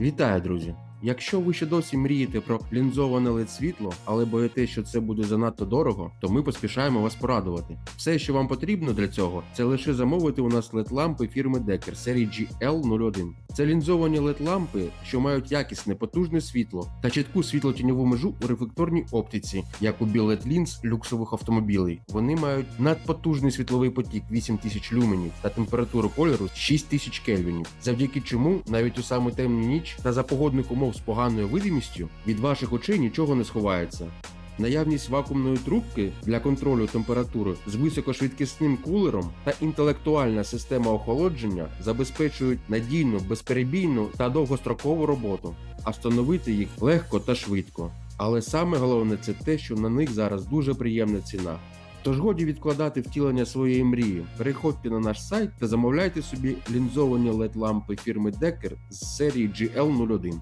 Вітаю, друзі! Якщо ви ще досі мрієте про лінзоване LED світло, але боїтесь, що це буде занадто дорого, то ми поспішаємо вас порадувати. Все, що вам потрібно для цього, це лише замовити у нас LED лампи фірми Decker серії GL01. Це лінзовані LED лампи, що мають якісне потужне світло та чітку світло-тіньову межу у рефлекторній оптиці, як у білет лінз люксових автомобілей. Вони мають надпотужний світловий потік 8000 люменів та температуру кольору 6000 кельвінів, завдяки чому навіть у саму темну ніч та за погодних умов з поганою видимістю від ваших очей нічого не сховається. Наявність вакуумної трубки для контролю температури з високошвидкісним кулером та інтелектуальна система охолодження забезпечують надійну, безперебійну та довгострокову роботу, а встановити їх легко та швидко. Але саме головне це те, що на них зараз дуже приємна ціна. Тож годі відкладати втілення своєї мрії. Переходьте на наш сайт та замовляйте собі лінзовані LED лампи фірми Decker з серії GL01.